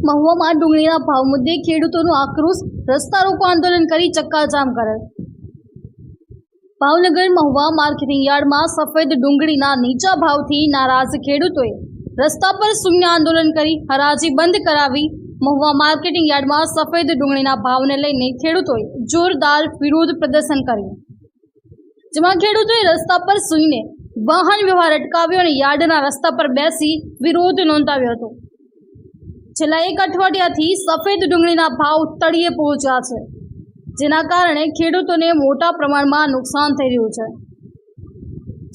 મહુવામાં ડુંગળીના ભાવ મુદ્દે ખેડૂતોનું આક્રોશ રસ્તા રોકો આંદોલન કરી ચક્કાજામ કરેલ ભાવનગર મહુવા માર્કેટિંગ યાર્ડમાં સફેદ ડુંગળીના નીચા ભાવથી નારાજ ખેડૂતોએ રસ્તા પર શૂન્ય આંદોલન કરી હરાજી બંધ કરાવી મહુવા માર્કેટિંગ યાર્ડમાં સફેદ ડુંગળીના ભાવને લઈને ખેડૂતોએ જોરદાર વિરોધ પ્રદર્શન કર્યું. જેમાં ખેડૂતોએ રસ્તા પર સૂઈને વાહન વ્યવહાર અટકાવ્યો અને યાર્ડના રસ્તા પર બેસી વિરોધ નોંધાવ્યો હતો. છેલ્લા એક અઠવાડિયાથી સફેદ ડુંગળીના ભાવ તળિયે પહોંચ્યા છે, જેના કારણે ખેડૂતોને મોટા પ્રમાણમાં નુકસાન થઈ રહ્યું છે.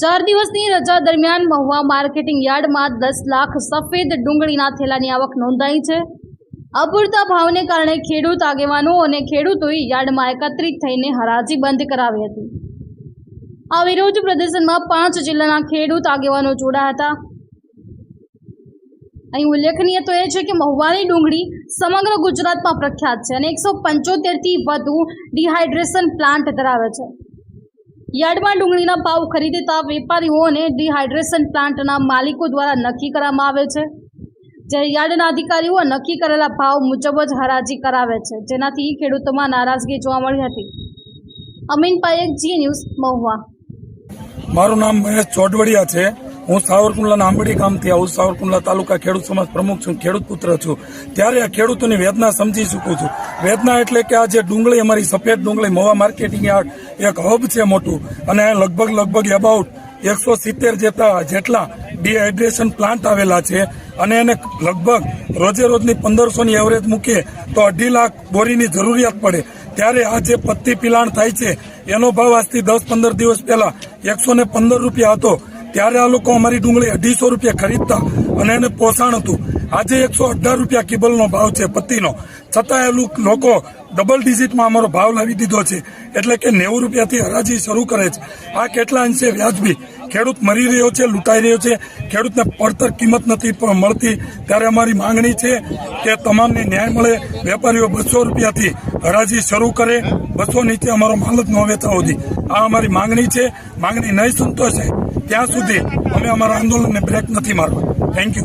ચાર દિવસની રજા દરમિયાન મહુવા માર્કેટિંગ યાર્ડમાં દસ લાખ સફેદ ડુંગળીના થેલાની આવક નોંધાઈ છે. અપૂરતા ભાવને કારણે ખેડૂત આગેવાનો અને ખેડૂતોએ યાર્ડમાં એકત્રિત થઈને હરાજી બંધ કરાવી હતી. આ વિરોધ પ્રદર્શનમાં પાંચ જિલ્લાના ખેડૂત આગેવાનો જોડાયા હતા. અહીં ઉલ્લેખનીય તો એ છે કે મહુવાની ડુંગળી સમગ્ર ગુજરાતમાં પ્રખ્યાત છે અને એકસો પંચોતેરથી વધુ ડિહાઇડ્રેશન પ્લાન્ટ ધરાવે છે. યાર્ડમાં ડુંગળીના ભાવ ખરીદતા વેપારીઓને ડિહાઇડ્રેશન પ્લાન્ટના માલિકો દ્વારા નક્કી કરવામાં આવે છે જ્યારે યાર્ડના અધિકારીઓ નક્કી કરેલા ભાવ મુજબ જ હરાજી કરાવે છે. જેનાથી ખેડૂતોમાં નારાજગી જોવા મળી હતી. અમીન પાયક જી ન્યૂઝ મહુવા. મારું નામ મહેશ ચોટવડિયા છે. હું સાવરકુંડલા આંબડી ગામથી આવું સાવરકુંડલા તાલુકા ખેડૂત સમાજ પ્રમુખ છું, ખેડૂત પુત્ર છું. ત્યારે આ ખેડૂતોની વેદના સમજી શકું છું. વેદના એટલે કે આ જે ડુંગળી, અમારી સફેદ ડુંગળી, મવા માર્કેટિંગ યાર્ડ, એક હબ છે મોટું. અને લગભગ લગભગ અબાઉટ એકસો સિત્તેર જેટલા જેટલા ડિહાઇડ્રેશન પ્લાન્ટ આવેલા છે. અને એને લગભગ રોજે રોજની પંદરસોની એવરેજ મૂકીએ તો અઢી લાખ બોરીની જરૂરિયાત પડે. ત્યારે આ જે પત્તી પિલાણ થાય છે, એનો ભાવ આજથી દસ પંદર દિવસ પહેલા એકસો પંદર રૂપિયા હતો. ત્યારે આ લોકો અમારી ડુંગળી અઢીસો રૂપિયા ખરીદતા અને એને પોષણ હતું. આજે એકસો અઢાર રૂપિયા કેબલનો ભાવ છે પત્તીનો છતાં એ લોકો ડબલ ડિજિટમાં અમારો ભાવ લાવી દીધો છે. એટલે કે નેવું રૂપિયાથી હરાજી શરૂ કરે છે. આ કેટલા અંશે વ્યાજબી? ખેડૂત મરી રહ્યો છે, લૂંટાઈ રહ્યો છે. ખેડૂતને પડતર કિંમત નથી મળતી. ત્યારે અમારી માંગણી છે કે તમામને ન્યાય મળે. વેપારીઓ બસો રૂપિયાથી હરાજી શરૂ કરે. બસો નીચે અમારો માલ જ ન વેચા સુધી. આ અમારી માંગણી છે. માંગણી નહીં સંતોષે. ત્યાં સુધી અમે અમારા આંદોલનને બ્રેક નથી મારવા. Thank you